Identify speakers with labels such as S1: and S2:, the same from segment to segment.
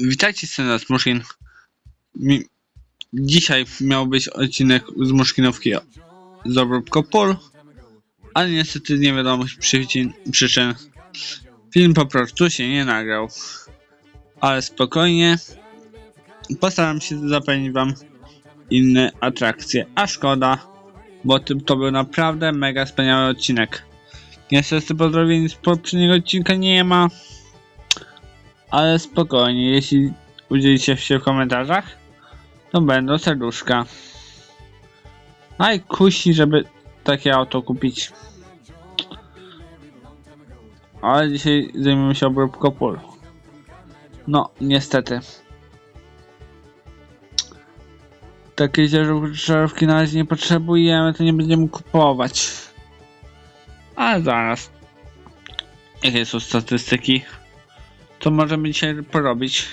S1: Witajcie serdecznie z Muszkin. Mi... Dzisiaj miał być odcinek z Muszkinówki z obróbką pól, ale niestety z niewiadomych przyczyn, przyczyn film po prostu się nie nagrał. Ale spokojnie, postaram się zapewnić wam inne atrakcje, a szkoda, bo to był naprawdę mega wspaniały odcinek. Niestety pozdrowień z poprzedniego odcinka nie ma, ale spokojnie, jeśli udzielicie się w komentarzach, to będą serduszka. A i kusi, żeby takie auto kupić. Ale dzisiaj zajmiemy się obróbką pól. No, niestety. Takiej żarówki na razie nie potrzebujemy, to nie będziemy kupować. Ale zaraz. Jakie są statystyki? Co możemy dzisiaj porobić?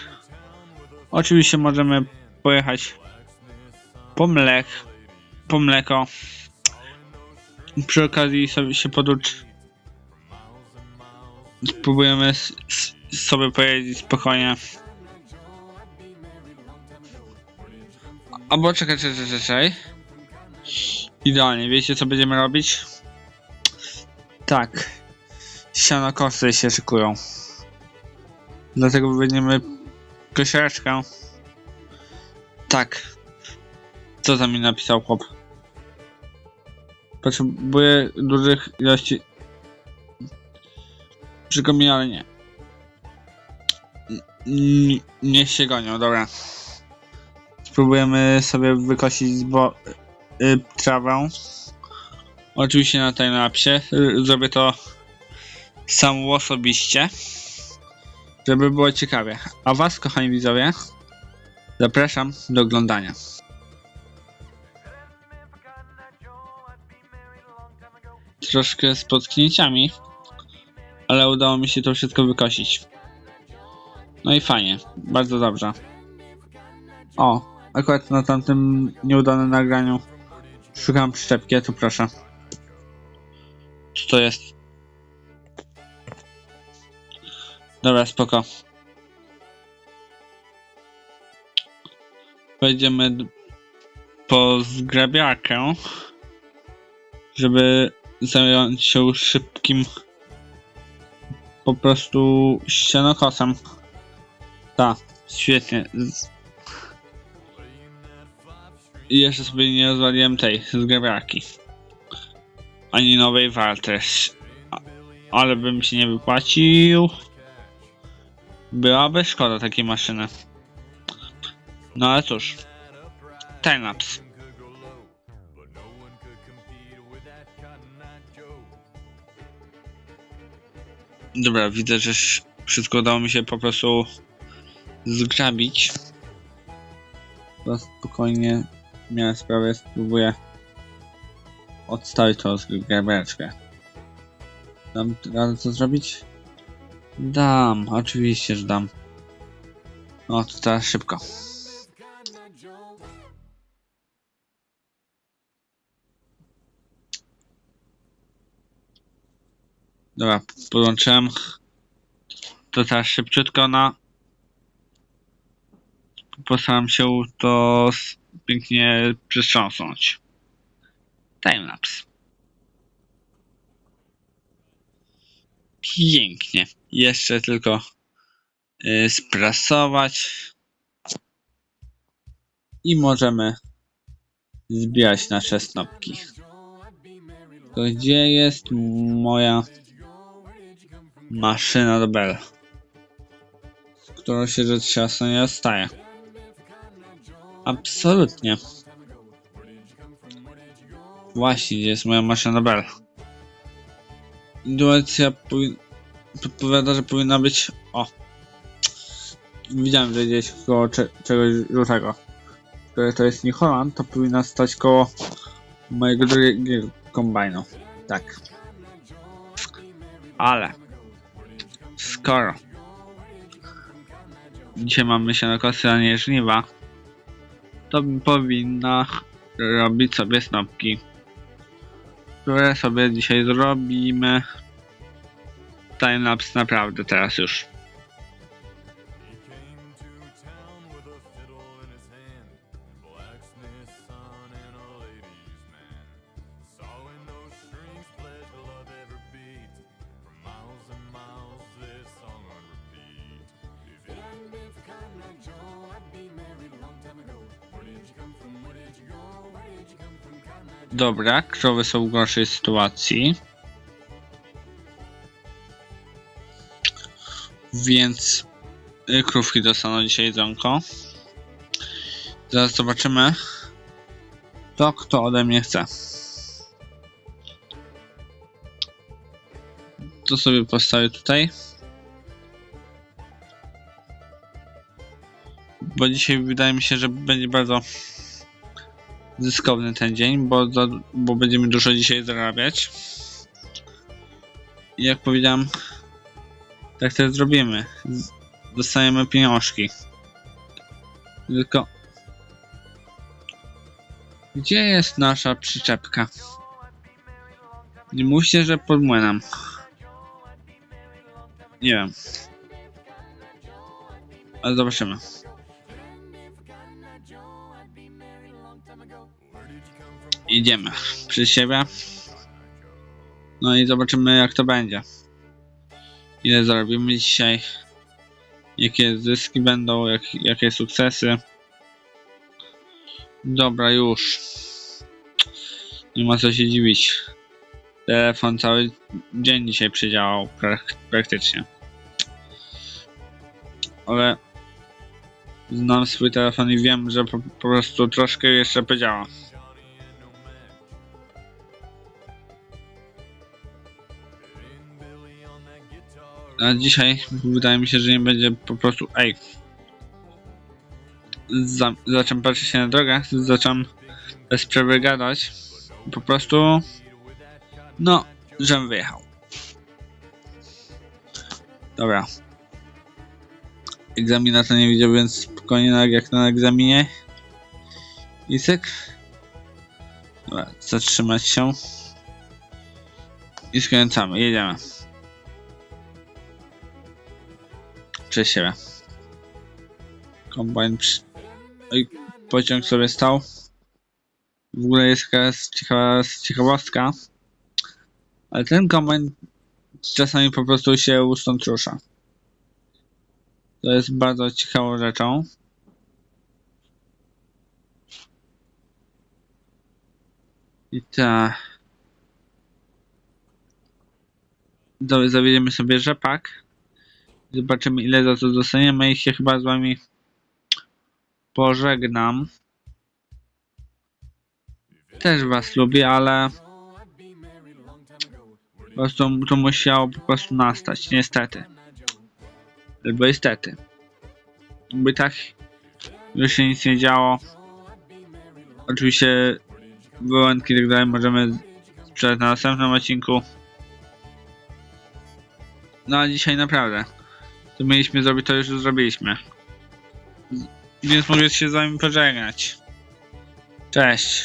S1: Oczywiście możemy pojechać po mlek, po mleko. Przy okazji sobie się poducz. Spróbujemy sobie pojeździć spokojnie. Albo czekaj, czekaj, czekaj. Idealnie, wiecie co będziemy robić? Tak. Sianokosy się szykują. Dlatego będziemy kosiareczkę. Tak. Co za mi napisał chłop? Potrzebuję dużych ilości. Przygomi, ale nie. Się gonią, dobra. Spróbujemy sobie wykosić zbo- y, trawę. Oczywiście na timelapsie. Y, Zrobię to sam osobiście żeby było ciekawie. A was, kochani widzowie, zapraszam do oglądania. Troszkę z potknięciami, ale udało mi się to wszystko wykosić. No i fajnie, bardzo dobrze. O, akurat na tamtym nieudanym nagraniu szukam przyczepki, tu proszę. Co to jest? Dobra, spoko. Pojedziemy po zgrabiarkę, żeby zająć się szybkim po prostu ścianokosem. Tak, świetnie. I jeszcze sobie nie rozwaliłem tej zgrabiarki. Ani nowej wartości. Ale bym się nie wypłacił. Byłaby szkoda takiej maszyny. No ale cóż. Timelapse. Dobra, widzę, że sz- wszystko udało mi się po prostu zgrabić. To spokojnie miałem sprawę, spróbuję odstawić tą zgrabiareczkę. Dam radę co zrobić? Dam, oczywiście, że dam. O, to teraz szybko. Dobra, podłączyłem. To teraz szybciutko na. Postaram się to pięknie przystrząsnąć. Timelapse. Pięknie. Jeszcze tylko y, sprasować. I możemy zbierać nasze snopki. To gdzie jest moja maszyna do bel? Z którą się rzecz jasna nie rozstaje. Absolutnie. Właśnie, gdzie jest moja maszyna do bel? Intuicja powin... podpowiada, że powinna być... O! Widziałem, że gdzieś koło cze czegoś żółtego. Które to jest New Holland, to powinna stać koło mojego drugiego kombajnu. Tak. Ale... Skoro... Dzisiaj mamy się na kosy, a nie żniwa, to powinna robić sobie snopki które sobie dzisiaj zrobimy timelapse naprawdę teraz już. Dobra, krowy są w gorszej sytuacji. Więc y, krówki dostaną dzisiaj jedzonko. Zaraz zobaczymy, to kto ode mnie chce. To sobie postawię tutaj. Bo dzisiaj wydaje mi się, że będzie bardzo zyskowny ten dzień, bo, bo będziemy dużo dzisiaj zarabiać. Jak powiedziałem, tak też zrobimy. Dostajemy pieniążki. Tylko. Gdzie jest nasza przyczepka? Nie mówcie, że pod młynem. Nie wiem. Ale zobaczymy. Idziemy przy siebie. No i zobaczymy jak to będzie. Ile zarobimy dzisiaj. Jakie zyski będą, jak, jakie sukcesy. Dobra, już. Nie ma co się dziwić. Telefon cały dzień dzisiaj przydziałał prak praktycznie. Ale znam swój telefon i wiem, że po, po prostu troszkę jeszcze podziała. A dzisiaj wydaje mi się, że nie będzie po prostu. Ej. Za, zacząłem patrzeć się na drogę, zacząłem bez przerwy gadać. Po prostu. No, żem wyjechał. Dobra. Egzamina to nie widział, więc spokojnie tak jak na egzaminie. Isek. Dobra, zatrzymać się. I skręcamy, jedziemy. Przez siebie. Kombajn przy... Oj, pociąg sobie stał. W ogóle jest jakaś ciekawa ciekawostka. Ale ten kombajn czasami po prostu się stąd rusza. To jest bardzo ciekawą rzeczą. I ta... Do- Zawiedziemy sobie rzepak. Zobaczymy ile za to dostaniemy i się chyba z wami pożegnam. Też was lubię, ale po prostu to musiało po prostu nastać, niestety. Albo niestety. By tak już się nic nie działo. Oczywiście wyłączki i tak dalej możemy sprzedać na następnym odcinku. No a dzisiaj naprawdę. To mieliśmy zrobić, to już zrobiliśmy. Więc mogę się z wami pożegnać. Cześć.